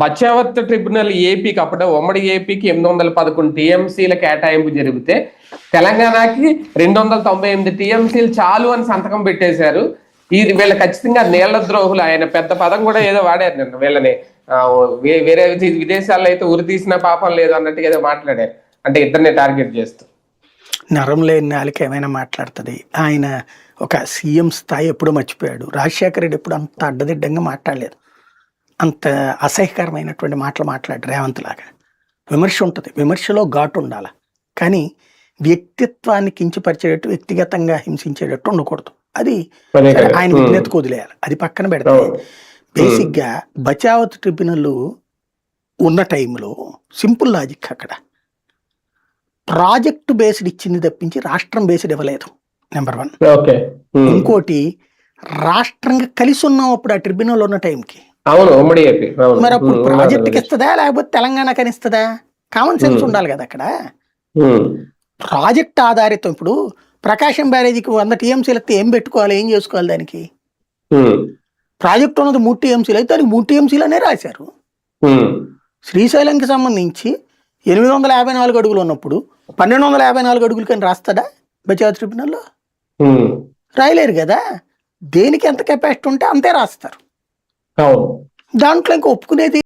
Bachawat tribunal ఏపీకి అప్పుడే ఉమ్మడి ఏపీకి ఎనిమిది వందల పదకొండు టీఎంసీల కేటాయింపు జరిగితే తెలంగాణకి రెండు వందల తొంభై ఎనిమిది టీఎంసీలు చాలు అని సంతకం పెట్టేశారు. ఇది వీళ్ళ ఖచ్చితంగా నీళ్ళ ద్రోహులు. ఆయన పెద్ద పదం కూడా ఏదో వాడారు నిన్న వీళ్ళని. వేరే విదేశాల్లో అయితే ఉరి తీసిన పాపం లేదు అన్నట్టుగా ఏదో మాట్లాడారు. అంటే ఇద్దరిని టార్గెట్ చేస్తూ. నరం లేని నాలుక ఏమైనా మాట్లాడుతుంది? ఆయన ఒక సీఎం స్థాయి ఎప్పుడూ మర్చిపోయాడు. రాజశేఖర రెడ్డి ఎప్పుడు అంత అడ్డదిడ్డంగా మాట్లాడలేదు. అంత అసహ్యకరమైనటువంటి మాటలు మాట్లాడు రేవంత్ లాగా. విమర్శ ఉంటుంది. విమర్శలో ఘాటు ఉండాలి? కానీ వ్యక్తిత్వాన్ని కించపరిచేటట్టు వ్యక్తిగతంగా హింసించేటట్టు ఉండకూడదు. అది. ఆయన. విజ్ఞతకు వదిలేయాలి. అది పక్కన పెడితే. బేసిక్గా బచావత్ ట్రిబ్యునల్ ఉన్న టైంలో సింపుల్ లాజిక్ అక్కడ. ప్రాజెక్టు బేస్డ్ ఇచ్చింది తప్పించి రాష్ట్రం బేస్డ్ ఇవ్వలేదు నెంబర్ వన్. ఇంకోటి రాష్ట్రంగా కలిసి ఉన్నాం అప్పుడు ఆ ట్రిబ్యునల్ ఉన్న టైంకి. అవును ఉమ్మడి ఏపీ మరి అప్పుడు ప్రాజెక్ట్కి. ఇస్తుందా లేకపోతే తెలంగాణ కనిస్తుందా కామన్ సెన్స్. ఉండాలి కదా అక్కడ. ప్రాజెక్ట్ ఆధారితం ఇప్పుడు ప్రకాశం బ్యారేజీకి వంద టీఎంసీలు అయితే ఏం పెట్టుకోవాలి ఏం చేసుకోవాలి దానికి. ప్రాజెక్ట్ ఉన్నది మూడు టీఎంసీలు అయితే దానికి మూడు టీఎంసీలు అనే రాశారు. శ్రీశైలంకి సంబంధించి ఎనిమిది వందల యాభై నాలుగు అడుగులు ఉన్నప్పుడు పన్నెండు వందల యాభై నాలుగు అడుగులు కానీ రాస్తాడా బచావత్ ట్రిబ్యునల్లో. రాయలేరు కదా దేనికి ఎంత కెపాసిటీ ఉంటే అంతే రాస్తారు దాంట్లో ఇంకా ఒప్పుకునేది